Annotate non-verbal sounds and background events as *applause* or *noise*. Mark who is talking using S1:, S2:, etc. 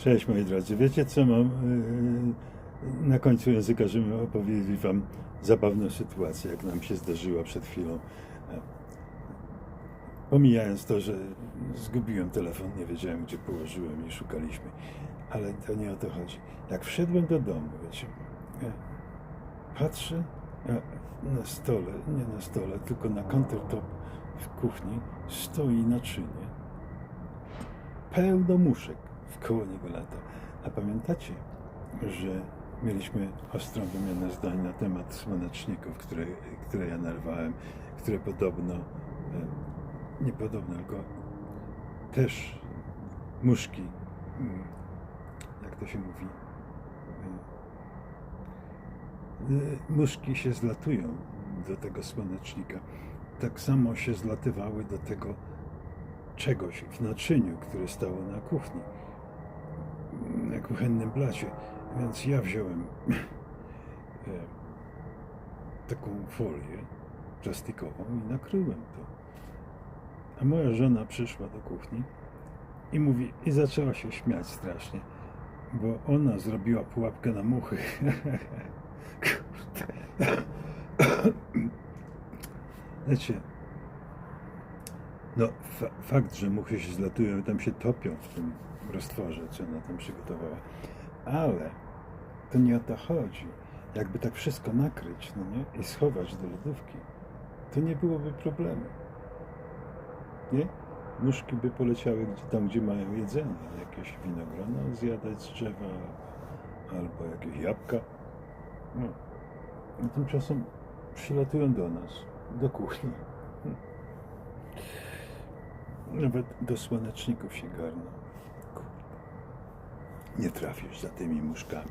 S1: Cześć moi drodzy, wiecie co mam yy, na końcu języka, żeby opowiedzieć wam zabawną sytuację, jak nam się zdarzyła przed chwilą. E, Pomijając to, że zgubiłem telefon, nie wiedziałem gdzie położyłem i szukaliśmy, ale to nie o to chodzi. Jak wszedłem do domu, wiecie, e, patrzę a na stole, nie na stole, tylko na countertop w kuchni stoi naczynie pełno muszek wkoło niego lata. A pamiętacie, że mieliśmy ostrą wymianę zdań na temat słoneczników, które, które ja narwałem, które podobno, e, nie podobno, tylko też muszki, mm, jak to się mówi, e, e, muszki się zlatują do tego słonecznika. Tak samo się zlatywały do tego czegoś w naczyniu, które stało na kuchni, na kuchennym blacie. Więc ja wziąłem e, taką folię plastikową i nakryłem to. A moja żona przyszła do kuchni i mówi, i zaczęła się śmiać strasznie, bo ona zrobiła pułapkę na muchy. *laughs* Kurde. *coughs* Wiecie, no, fa- fakt, że muchy się zlatują i tam się topią w tym roztworze, co ona tam przygotowała. Ale to nie o to chodzi. Jakby tak wszystko nakryć, no nie? I schować do lodówki, to nie byłoby problemu. Nie? Muszki by poleciały gdzie, tam, gdzie mają jedzenie. Jakieś winogrona zjadać z drzewa, albo jakieś jabłka. No. A tymczasem przylatują do nas, do kuchni. Nawet do słoneczników się garną. Nie trafisz za tymi muszkami.